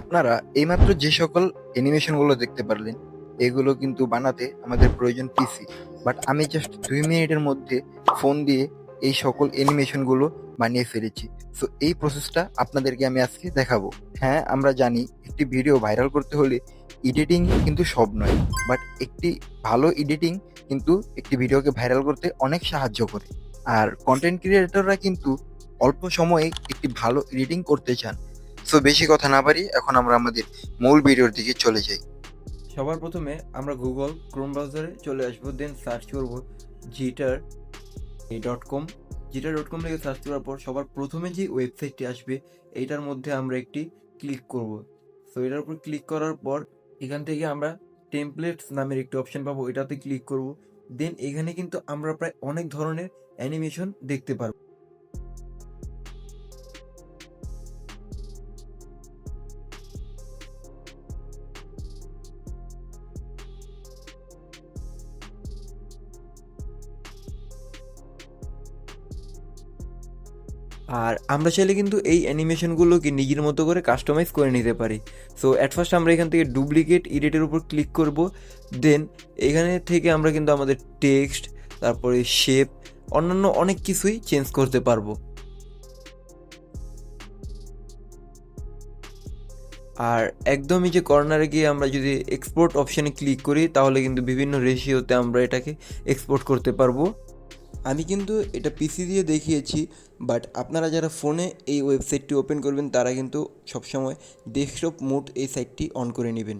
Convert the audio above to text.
আপনারা এইমাত্র যে সকল অ্যানিমেশনগুলো দেখতে পারলেন, এগুলো কিন্তু বানাতে আমাদের প্রয়োজন পিসি বাট আমি জাস্ট দুই মিনিটের মধ্যে ফোন দিয়ে এই সকল অ্যানিমেশনগুলো বানিয়ে ফেলেছি। সো এই প্রসেসটা আপনাদেরকে আমি আজকে দেখাবো। হ্যাঁ আমরা জানি একটি ভিডিও ভাইরাল করতে হলে এডিটিং কিন্তু সব নয়। বাট একটি ভালো এডিটিং কিন্তু একটি ভিডিওকে ভাইরাল করতে অনেক সাহায্য করে। আর কন্টেন্ট ক্রিয়েটররা কিন্তু অল্প সময়ে একটি ভালো এডিটিং করতে চান। সো বেশি কথা না পারি এখন আমরা আমাদের মূল ভিডিওর দিকে চলে যাই। সবার প্রথমে আমরা গুগল ক্রোম ব্রাউজারে চলে আসব দেন সার্চ করব Jitter dot com Jitter dot com লিখে সার্চ করার পর সবার প্রথমে যে ওয়েবসাইটটি আসবে, এইটার মধ্যে আমরা একটি ক্লিক করব। সো এটার উপর ক্লিক করার পর এখান থেকে আমরা টেমপ্লেটস নামের একটি অপশন পাবো এটাতে ক্লিক করব। দেন এখানে কিন্তু আমরা প্রায় অনেক ধরনের অ্যানিমেশন দেখতে পারব। আর আমরা চাইলে কিন্তু এই অ্যানিমেশনগুলোকে নিজের মতো করে কাস্টমাইজ করে নিতে পারি। সো অ্যাট ফার্স্ট আমরা এখান থেকে ডুপ্লিকেট ইডিটের উপর ক্লিক করব দেন এখানে থেকে আমরা কিন্তু আমাদের টেক্সট তারপরে শেপ অন্যান্য অনেক কিছুই চেঞ্জ করতে পারব। আর একদমই যে কর্নারে গিয়ে আমরা যদি এক্সপোর্ট অপশানে ক্লিক করি, তাহলে কিন্তু বিভিন্ন রেশিওতে আমরা এটাকে এক্সপোর্ট করতে পারব। আমি কিন্তু এটা পিসি দিয়ে দেখিয়েছি বাট আপনারা যারা ফোনে এই ওয়েবসাইটটি ওপেন করবেন, তারা কিন্তু সবসময় ডেস্কটপ মোড এই সাইটটি অন করে নেবেন।